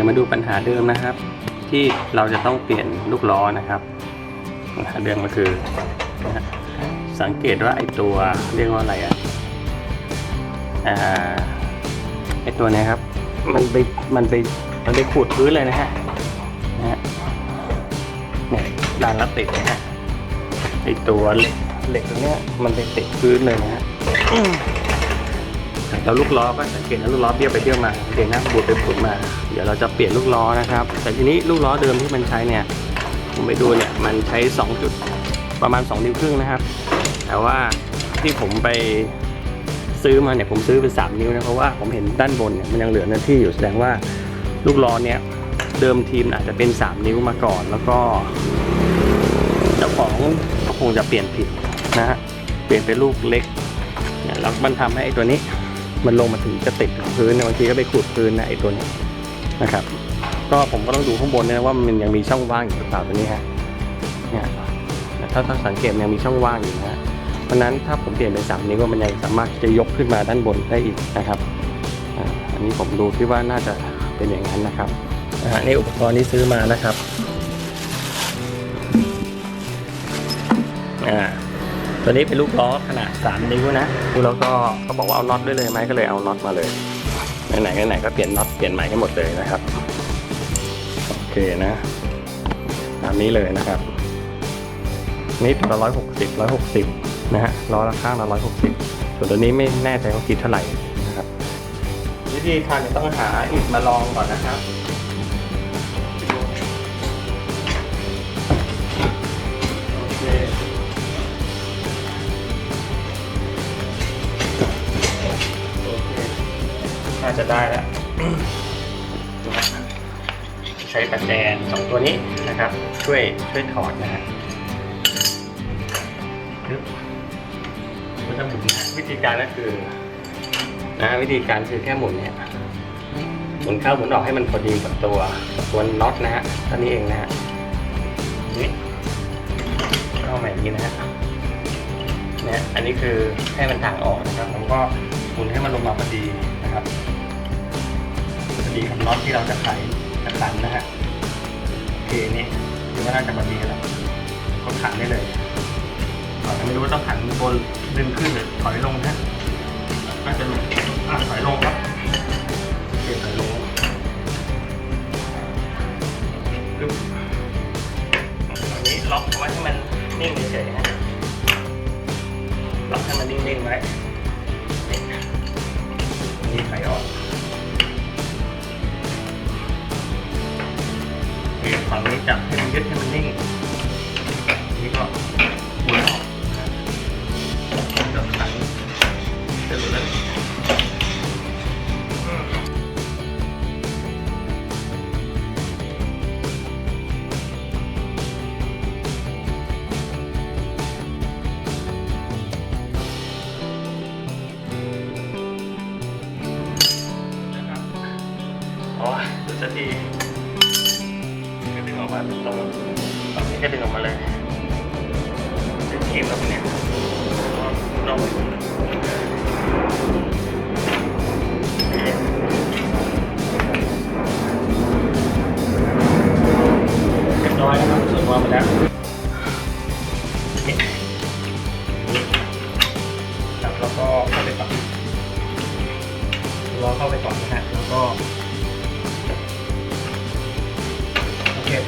ดี๋ยวมาดูปัญหาเดิมนะครับ ที่เราจะต้องเปลี่ยนลูกล้อนะครับปัญหาเดิมก็คือสังเกตว่าไอตัวเรียกว่าอะไรอะไอตัวเนี้ยครับ มันไปมันไปมันไปขูดพื้นเลยนะฮะนะฮะเนี่ยด้านละติดนะฮะไอตัวเหล็กเหล็กตรงเนี้ยมันไปติดพื้นเลยนะฮะ แล้วลูกล้อก็สังเกตนะลูกล้อเบี้ยวไปเบี้ยวมาสังเกตนะบูดไปบูดมา เดี๋ยวเราจะเปลี่ยนลูกล้อนะครับ แต่ทีนี้ลูกล้อเดิมที่มันใช้เนี่ยผมไปดูเนี่ยมันใช้ 2 จุดประมาณ 2 นิ้วครึ่งนะครับ แต่ว่าที่ผมไปซื้อมาเนี่ยผมซื้อเป็น3นิ้วนะเพราะว่าผมเห็นด้านบนเนี่ยมันยังเหลือเนื้อที่อยู่แสดงว่าลูกล้อเนี่ยเดิมทีมอาจจะเป็น 3 นิ้วมาก่อน แล้วก็เจ้าของก็คงจะเปลี่ยนผิดนะฮะเปลี่ยนเป็นลูกเล็กเนี่ยแล้วมันทำให้ตัวนี้ มันลงมาถึงจะติดพื้นเนี่ยบางทีก็ไปขูดพื้นนะไอ้ตัวนี้นะครับ ก็ผมก็ต้องดูข้างบนนะว่ามันยังมีช่องว่างอยู่หรือเปล่าตัวนี้ฮะเนี่ยถ้าถ้าสังเกตยังมีช่องว่างอยู่นะฮะเพราะนั้นถ้าผมเปลี่ยนเป็นสามนิ้วมันยังสามารถจะยกขึ้นมาด้านบนได้อีกนะครับอันนี้ผมดูที่ว่าน่าจะเป็นอย่างนั้นนะครับอ่านี่อุปกรณ์ที่ซื้อมานะครับอ่า ตัวนี้เป็นลูกล้อขนาด 3 นิ้วนะแล้วก็เขาบอกว่าเอาน็อตด้วยเลยไหมก็เลยเอาน็อตมาเลยไหนๆไหนๆก็เปลี่ยนน็อตเปลี่ยนใหม่ให้หมดเลยนะครับโอเคนะตามนี้เลยนะครับ นี่ตัวละร้อยหกสิบร้อยหกสิบนะฮะล้อละข้างละร้อยหกสิบส่วนตัวนี้ไม่แน่ใจว่าคิดเท่าไหร่นะครับวิธีการต้องหาอิฐมาลองก่อนนะครับาจะได้แล้วใช้ตะแกรงสองตัวนี้นะครับ ช่วยช่วยถอดนะฮะก็จะหมุนะวิธีการก็คือนะวิธีการคือแค่หมุนเนี่ยหมุนเข้าหมุนออกให้มันพอดีกับตัวกับตัวน็อตนะฮะท่านี้เองนะฮะนี่เข้ามาอย่นี้นะฮะเนี่ยอันนี้คือให้มันทางออกนะครับผมก็หมุนให้มันลงมาพอดีนะครับ ดีกับน็อตที่เราจะไขจะขันนะฮะโอเคนี่คิดว่าน่าจะพอดีแล้วก็ขันได้เลยก่อนไม่รู้ว่าต้องขันบนดึงขึ้นหรือถอยลงนะน่าจะลงอะถอยลงครับโอเคถอยลงปึ๊บอันนี้ล็อกเอาไว้ให้มันนิ่งเฉยๆนะล็อกให้มันนิ่งๆไว้นี่นี่ไขออก จับให้มันยึดให้มันนิ่งนี่ก็หมุนออกนี่ก็ขันเสร็จแล้วอืมนะครับโอ้ยดูสักที ก็ดึงตรงฝั่งนี้ก็ดึงออกมาเลยดึงทีมแล้วเนี่ยลองเรียบร้อยนะครับส่วนวางไปแล้วโอเคครับแล้วก็เข้าไปก่อนรอเข้าไปก่อนนะฮะแล้วก็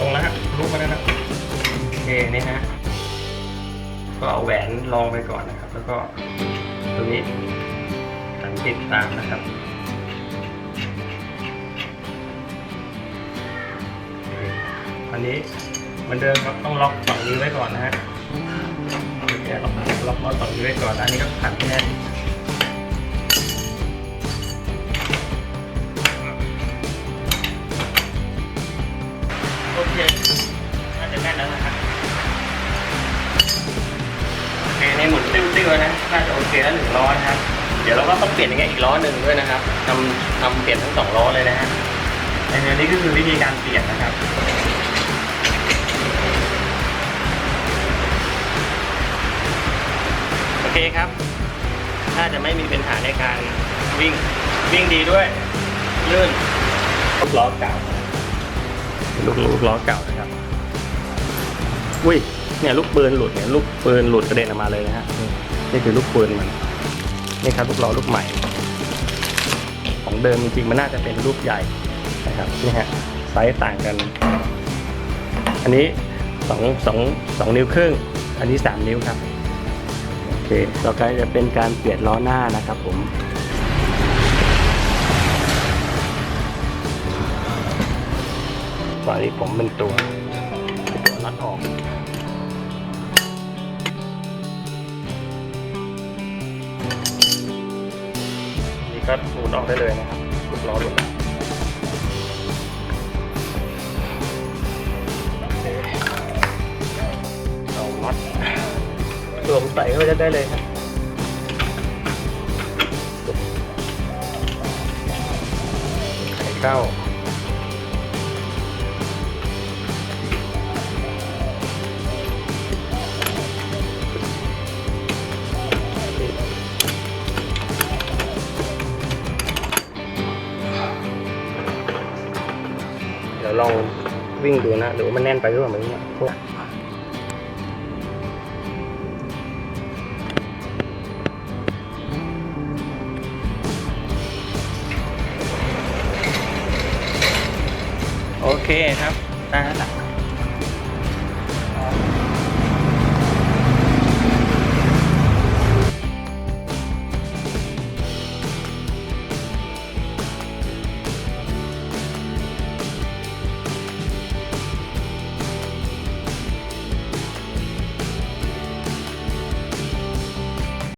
ตรงแล้วฮะลุกมาแล้วนะโอเคนี่ฮะก็เอาแหวนลองไปก่อนนะครับ แล้วก็ตัวนี้สังเกตตามนะครับอันนี้เหมือนเดิมครับต้องล็อกฝั่งนี้ไว้ก่อนนะฮะแล็อกล็อกล็อกฝั่งนี้ไว้ก่อนแล้วอันนี้ก็ขันให้แน่น โอเคน่าจะแน่นแล้วนะครับโอเคในหมุนติ้วๆนะน่าจะโอเคแล้วหนึ่งล้อนะครับ เดี๋ยวเราก็ต้องเปลี่ยนอย่างเงี้ยอีกล้อหนึ่งด้วยนะครับทำทำเปลี่ยนทั้งสองล้อเลยนะฮะในเรื่องนี้ก็คือวิธีการเปลี่ยนนะครับโอเคครับถ้าจะไม่มีปัญหาในการวิ่งวิ่งดีด้วยลื่นล้อเก่า ลูกลูกล้อเก่านะครับ อุ้ย เนี่ยลูกปืนหลุดเนี่ยลูกปืนหลุดกระเด็นออกมาเลยนะฮะนี่นี่คือลูกปืนมัน นี่ครับลูกล้อลูกใหม่ ของเดิมจริงๆมันน่าจะเป็นลูกใหญ่นะครับ นี่ฮะไซส์ต่างกัน อันนี้สองสองสองนิ้วครึ่ง อันนี้สามนิ้วครับ โอเค ต่อไปจะเป็นการเปลี่ยนล้อหน้านะครับผม ตอนนี้ผมเป็นตัวเป็นตัวน็อออกนี่ก็หมุนออกได้เลยนะครับลูกล้อหลุดแล้วโอเอาน็อตสวมใส่เข้าไปได้เลยครับไขเข้า ยวลองวิ่งดูนะดูว่ามันแน่นไปหรือเปล่าไม่รู้อะพวกโอเคครับตาล้วล่ะ